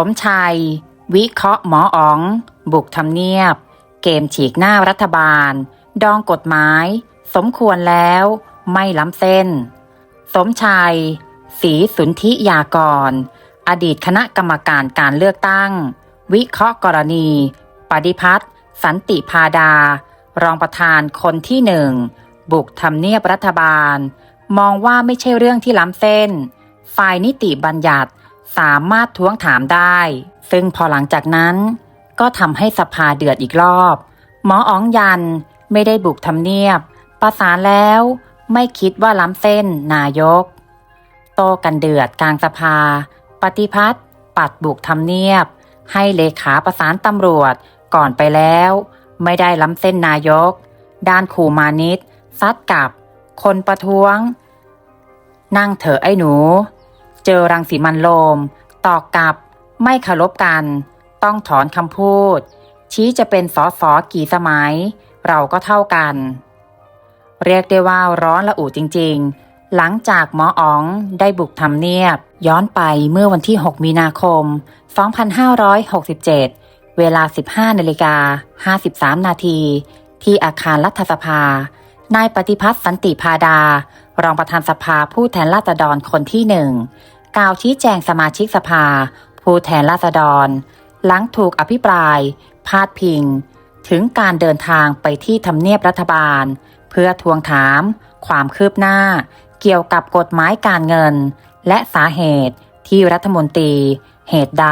สมชัย วิเคราะห์หมออ๋อง บุกทำเนียบ เกมฉีกหน้ารัฐบาล ดองกฎหมาย สมควรแล้วไม่ล้ำเส้น สมชัยศรีสุนทิยากร อดีตคณะกรรมการการเลือกตั้ง วิเคราะห์กรณี ปฏิพัฒน์สันติพาดา รองประธานคนที่หนึ่ง บุกทำเนียบรัฐบาล มองว่าไม่ใช่เรื่องที่ล้ำเส้น ฝ่ายนิติบัญญัติ สามารถท้วงถามได้ ซึ่งพอหลังจากนั้นก็ทำให้สภาเดือดอีกรอบ หมออ๋องยันไม่ได้บุกทำเนียบ ประสานแล้วไม่คิดว่าล้ำเส้นนายก โตกันเดือดกลางสภา ปฏิพัฒน์ปัดบุกทำเนียบ ให้เลขาประสานตำรวจก่อนไปแล้ว ไม่ได้ล้ำเส้นนายก ด้านครูมานิตซัดกับ คนประท้วง นั่งเถอะไอ้หนู เจอรังสีมันโลม ตอกกลับ ไม่เคารพกัน ต้องถอนคำพูด ชี้จะเป็นสอสอกี่สมัย เราก็เท่ากัน เรียกได้ว่าร้อนละอุจริง ๆ หลังจากหมออ๋องได้บุกทำเนียบ ย้อนไปเมื่อวันที่ 6 มีนาคม 2567 เวลา 15นาฬิกา53 นาทีที่อาคารรัฐสภานายปฏิพัฒน์สันติพาดา รองประธานสภาผู้แทนราษฎรคนที่หนึ่ง กล่าวชี้แจงสมาชิกสภา ผู้แทนราษฎร หลังถูกอภิปราย พาดพิง ถึงการเดินทางไปที่ทำเนียบรัฐบาล เพื่อทวงถาม ความคืบหน้า เกี่ยวกับกฎหมายการเงิน และสาเหตุที่รัฐมนตรี เหตุใด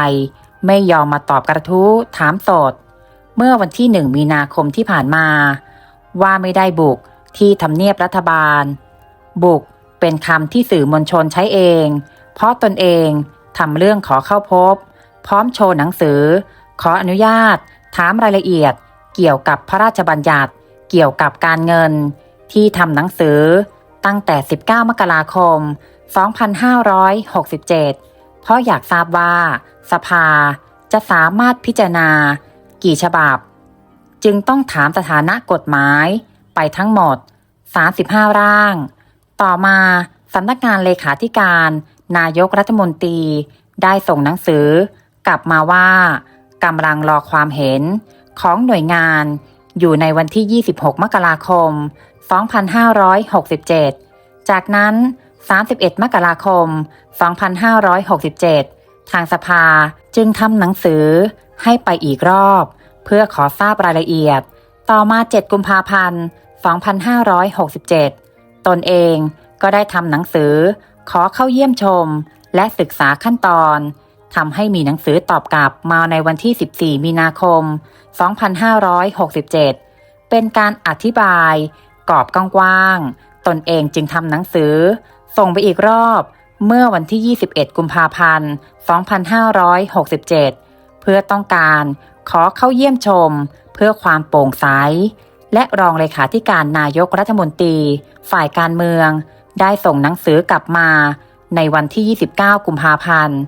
ไม่ยอมมาตอบกระทู้ถามสด เมื่อวันที่หนึ่งมีนาคมที่ผ่านมา ว่าไม่ได้บุกที่ทำเนียบรัฐบาล บุกเป็นคำที่สื่อมวลชนใช้เอง เพราะตนเองทำเรื่องขอเข้าพบ พร้อมโชว์หนังสือ ขออนุญาต ถามรายละเอียด เกี่ยวกับพระราชบัญญัติ เกี่ยวกับการเงิน ที่ทำหนังสือ ตั้งแต่ 19 มกราคม 2567 เพราะอยากทราบว่า สภาจะสามารถพิจารณา กี่ฉบับ จึงต้องถามสถานะกฎหมายไปทั้งหมด 35 ร่าง ต่อมาสำนักงานเลขาธิการ นายกรัฐมนตรีได้ส่งหนังสือกลับมาว่ากำลังรอความเห็นของหน่วยงานอยู่ในวันที่ 26 มกราคม 2567 จากนั้น 31 มกราคม 2567 ทางสภาจึงทำหนังสือให้ไปอีกรอบ เพื่อขอทราบรายละเอียด ต่อมา 7 กุมภาพันธ์ 2567 ตนเองก็ได้ทำหนังสือ ขอเข้าเยี่ยมชม และศึกษาขั้นตอนทำให้มีหนังสือตอบกลับมาในวันที่ 14 มีนาคม 2567 เป็นการอธิบาย กรอบกว้างๆตนเองจึงทำหนังสือ ส่งไปอีกรอบเมื่อวันที่ 21 กุมภาพันธ์ 2567 เพื่อต้องการขอเข้าเยี่ยมชม เพื่อความโปร่งใส และรองเลขาธิการนายกรัฐมนตรี ฝ่ายการเมือง ได้ส่งหนังสือกลับมาในวันที่ 29 กุมภาพันธ์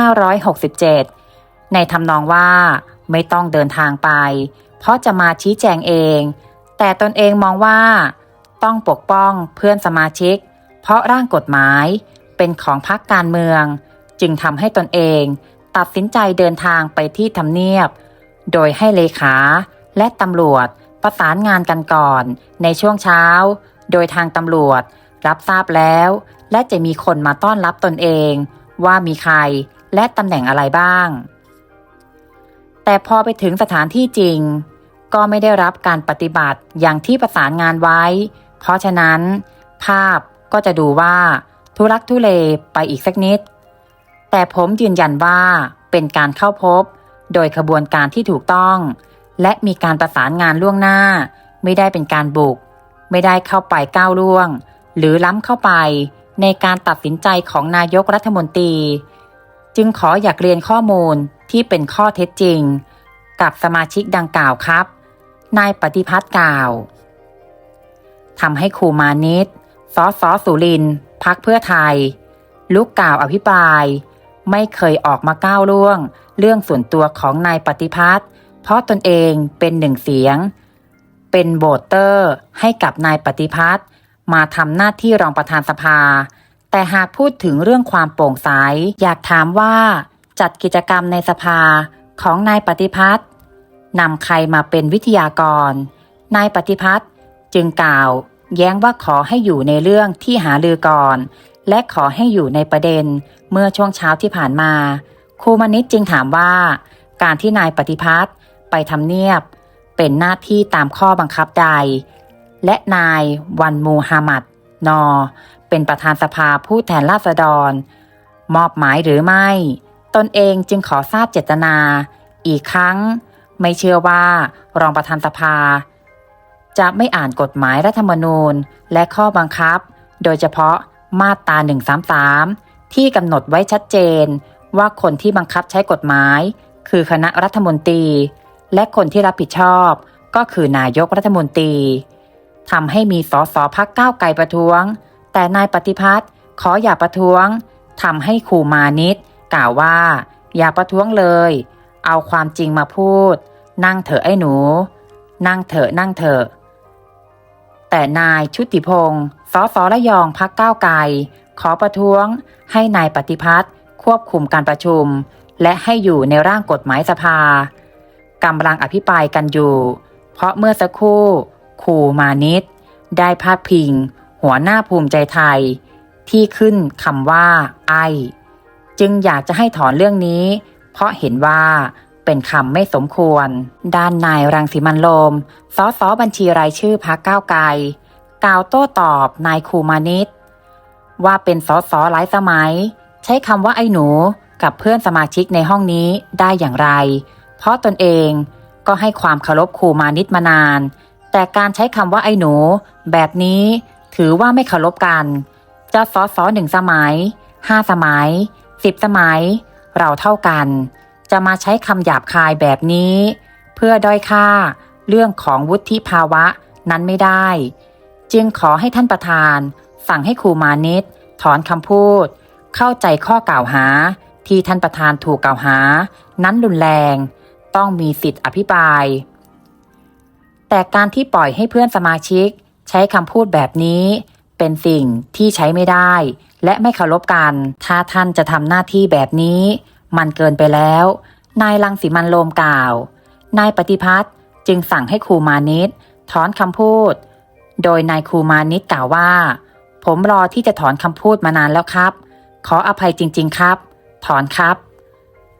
2567 ในทำนองว่าไม่ต้องเดินทางไป เพราะจะมาชี้แจงเอง แต่ตนเองมองว่า ต้องปกป้องเพื่อนสมาชิก เพราะร่างกฎหมายเป็นของพรรคการเมือง จึงทำให้ตนเองตัดสินใจเดินทางไปที่ทำเนียบ โดยให้เลขาและตำรวจประสานงานกันก่อนในช่วงเช้า โดยทางตำรวจ รับทราบแล้ว และจะมีคนมาต้อนรับตนเอง ว่ามีใครและตำแหน่งอะไรบ้าง แต่พอไปถึงสถานที่จริง ก็ไม่ได้รับการปฏิบัติอย่างที่ประสานงานไว้ เพราะฉะนั้น ภาพก็จะดูว่า ทุลักทุเลไปอีกสักนิด แต่ผมยืนยันว่าเป็นการเข้าพบ โดยขบวนการที่ถูกต้อง และมีการประสานงานล่วงหน้า ไม่ได้เป็นการบุก ไม่ได้เข้าไปก้าวล่วง หรือล้ำเข้าไปในการตัดสินใจของนายกรัฐมนตรี จึงขออยากเรียนข้อมูลที่เป็นข้อเท็จจริง กับสมาชิกดังกล่าวครับนายปฏิพัฒน์กล่าวทำให้ครูมานิตสอสอสุรินพักเพื่อไทย ลุกกล่าวอภิปราย ไม่เคยออกมาก้าวล่วง เรื่องส่วนตัวของนายปฏิพัฒน์เพราะตนเองเป็นหนึ่งเสียง เป็นโบเตอร์ให้กับนายปฏิพัฒน์ มาทำหน้าที่รองประธานสภา แต่หากพูดถึงเรื่องความโปร่งใสอยากถามว่า จัดกิจกรรมในสภาของนายปฏิพัฒน์นำใครมาเป็นวิทยากร นายปฏิพัฒน์จึงกล่าว แย้งว่าขอให้อยู่ในเรื่องที่หาลือก่อน และขอให้อยู่ในประเด็นเมื่อช่วงเช้าที่ผ่านมาครูมนิตจึงถามว่า การที่นายปฏิพัฒน์ไปทำเนียบ เป็นหน้าที่ตามข้อบังคับใด และนายวันมูฮัมหมัด นอ เป็นประธานสภาผู้แทนราษฎร มอบหมายหรือไม่ ตนเองจึงขอทราบเจตนา อีกครั้ง ไม่เชื่อว่ารองประธานสภา จะไม่อ่านกฎหมายรัฐธรรมนูญและข้อบังคับ โดยเฉพาะมาตรา 133 ที่กำหนดไว้ชัดเจนว่าคนที่บังคับใช้กฎหมาย คือคณะรัฐมนตรี และคนที่รับผิดชอบ ก็คือนายกรัฐมนตรี ทำให้มีสสพักก้าวไกลประท้วง แต่นายปฏิพัฒน์ขออย่าประท้วงทำให้ครูมานิตกล่าวว่า อย่าประท้วงเลย เอาความจริงมาพูด นั่งเถอะไอ้หนู นั่งเถอะนั่งเถอะแต่นายชุติพงศ์สสระยองพักก้าวไกล ขอประท้วง ให้นายปฏิพัฒน์ควบคุมการประชุม และให้อยู่ในร่างกฎหมายสภากำลังอภิปรายกันอยู่ เพราะเมื่อสักครู่ ครูมานิตได้พาดพิง หัวหน้าภูมิใจไทย ที่ขึ้นคำว่า ไอ จึงอยากจะให้ถอนเรื่องนี้ เพราะเห็นว่าเป็นคำไม่สมควร ด้านนายรังสีมันโรมสสบัญชีรายชื่อพักก้าวไกล กล่าวโต้ตอบนายครูมานิตว่าเป็นสสหลายสมัย ใช้คำว่าไอ้หนูกับเพื่อนสมาชิกในห้องนี้ได้อย่างไร เพราะตนเองก็ให้ความเคารพครูมานิตมานาน แต่การใช้คำว่าไอ้หนู แบบนี้ถือว่าไม่เคารพกัน จะสสหนึ่งสมัยห้าสมัยสิบสมัย เราเท่ากัน จะมาใช้คำหยาบคายแบบนี้ เพื่อด้อยค่าเรื่องของวุฒิภาวะนั้นไม่ได้ จึงขอให้ท่านประธาน สั่งให้ครูมานิตถอนคำพูด เข้าใจข้อกล่าวหา ที่ท่านประธานถูกกล่าวหา นั้นรุนแรง ต้องมีสิทธิอภิปราย แต่การที่ปล่อยให้เพื่อนสมาชิก ใช้คำพูดแบบนี้ เป็นสิ่งที่ใช้ไม่ได้ และไม่เคารพกัน ถ้าท่านจะทำหน้าที่แบบนี้ มันเกินไปแล้ว นายลังสีมันโลมกล่าว นายปฏิพัฒน์จึงสั่งให้ครูมานิตถอนคำพูด โดยนายครูมานิตกล่าวว่า ผมรอที่จะถอนคำพูดมานานแล้วครับ ขออภัยจริง ๆ ครับ ถอนครับ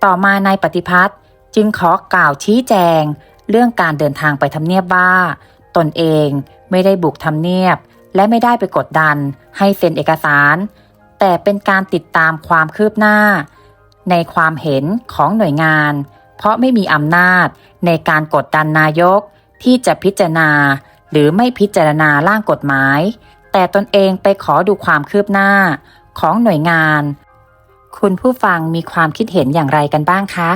ต่อมานายปฏิพัฒน์จึงขอกล่าวชี้แจง เรื่องการเดินทางไปทำเนียบว่า ตนเองไม่ได้บุกทำเนียบ และไม่ได้ไปกดดัน ให้เซ็นเอกสาร แต่เป็นการติดตามความคืบหน้า ในความเห็นของหน่วยงาน เพราะไม่มีอำนาจในการกดดันนายกที่จะพิจารณา หรือไม่พิจารณาร่างกฎหมาย แต่ตนเองไปขอดูความคืบหน้าของหน่วยงาน คุณผู้ฟังมีความคิดเห็นอย่างไรกันบ้างคะ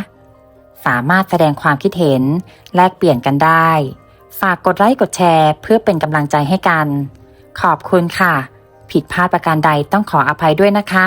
สามารถแสดงความคิดเห็น แลกเปลี่ยนกันได้ ฝากกดไลค์กดแชร์เพื่อเป็นกำลังใจให้กัน ขอบคุณค่ะ ผิดพลาดประการใดต้องขออภัยด้วยนะคะ